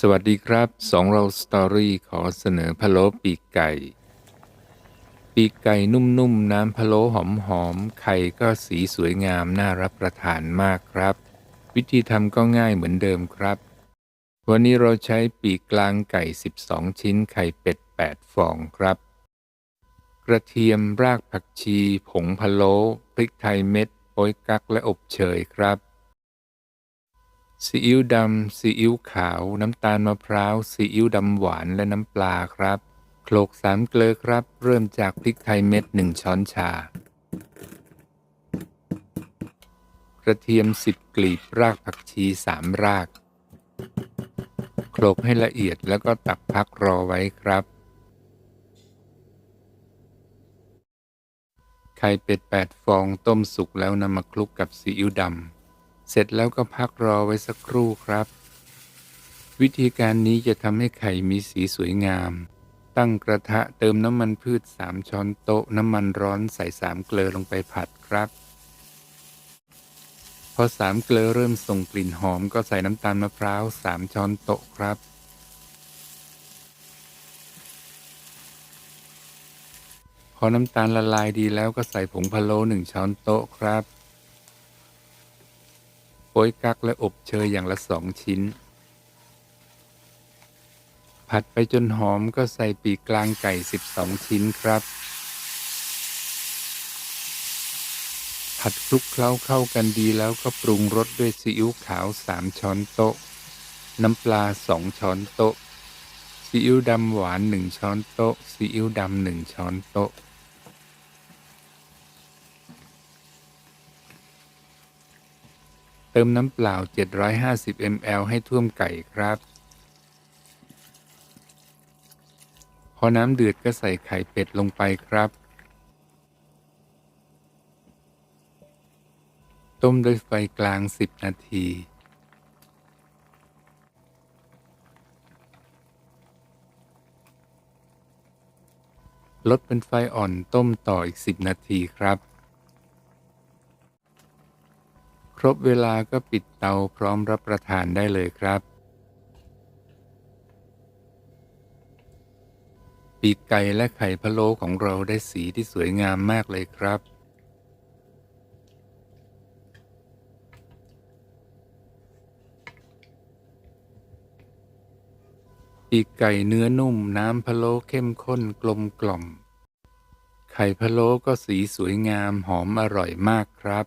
สวัสดีครับสองเราสตอรี่ขอเสนอพะโล้ปีกไก่ ปีกไก่นุ่มๆ น้ำพะโล้หอมๆ ไข่ก็สีสวยงามน่ารับประทานมากครับ วิธีทำก็ง่ายเหมือนเดิมครับ วันนี้เราใช้ปีกกลางไก่ 12 ชิ้นไข่เป็ด 8 ฟองครับ กระเทียมรากผักชี ผงพะโล้พริกไทยเม็ดโป๊ยกักและอบเชยครับ ซีอิ๊วดำซีอิ๊วขาว น้ำตาลมะพร้าวซีอิ๊วดำหวานและน้ำปลาครับโขลกสามเกลือครับ เริ่มจากพริกไทยเม็ดหนึ่งช้อนชา กระเทียมสิบกลีบรากผักชีสามรากโขลกให้ละเอียดแล้วก็ตักพักรอไว้ครับ ไข่เป็ดแปดฟองต้มสุกแล้วนำมาคลุกกับซีอิ๊วดำ เสร็จแล้วก็พักรอไว้สักครู่ครับ วิธีการนี้จะทำให้ไข่มีสีสวยงาม ตั้งกระทะเติมน้ำมันพืช 3 ช้อนโต๊ะ น้ำมันร้อนใส่สามเกลือลงไปผัดครับ พอสามเกลือเริ่มส่งกลิ่นหอมก็ใส่น้ำตาลมะพร้าว3ช้อนโต๊ะครับพอน้ำตาลละลายดีแล้วก็ใส่ผงพะโล้หนึ่งช้อนโต๊ะครับ โป๊ยกักและอบเชยอย่างละสองชิ้น ผัดไปจนหอมก็ใส่ปีกกลางไก่ 12 ชิ้นครับ ผัดคลุกเคล้าเข้ากันดีแล้วก็ปรุงรสด้วยซีอิ๊วขาว 3 ช้อนโต๊ะ น้ำปลา 2 ช้อนโต๊ะซีอิ๊วดำหวาน 1 ช้อนโต๊ะซีอิ๊วดำ1ช้อนโต๊ะ เติมน้ำเปล่า 750 ml ให้ท่วมไก่ครับ พอน้ำเดือดก็ใส่ไข่เป็ดลงไปครับ ต้มด้วยไฟกลาง 10 นาทีลดเป็นไฟอ่อนต้มต่ออีก 10 นาทีครับ ค รบเวลาก็ปิดเตาพร้อมรับประทานได้เลยครับ ปีกไก่และไข่พะโล้ของเราได้สีที่สวยงามมากเลยครับ ปีกไก่เนื้อนุ่มน้ำพะโล้เข้มข้นกลมกล่อม ไข่พะโล้ก็สีสวยงามหอมอร่อยมากครับ